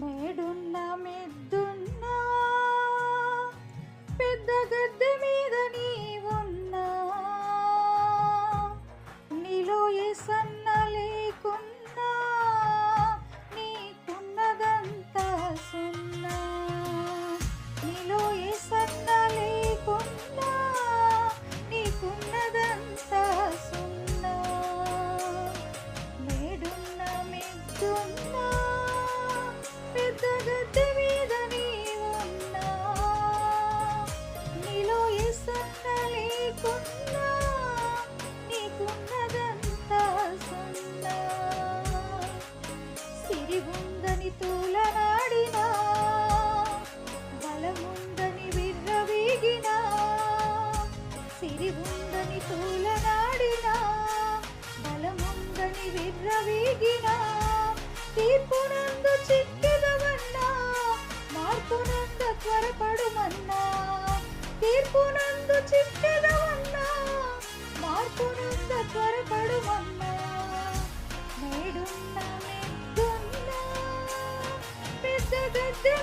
మేడున్న మెద్దున్న పెద్ద గద్దె మీద నీవున్నా నీలో ఏ సన్న లేకున్నా నీకున్నదంతా సున్నా. నీలో ఏ సన్న లేకున్నా నీకున్నదంతా సున్నా. మేడున్న మెద్దున్నా లేకున్నా నీకున్నదంతా సున్నా. సిరిగుందని తూలనాడినా బలముందని విర్రవీగినా. సిరిగుందని తూలనాడినా బలముందని విర్రవీగినా. తీర్పునందు చిక్కిదవన్నా మార్పునందు త్వరపడుమన్నా. తీర్పునందు చిక్కిదవన్నా మార్పునందు త్వరపడుమన్నా. నేడున్న మెద్దున్నా పెద్ద గద్దె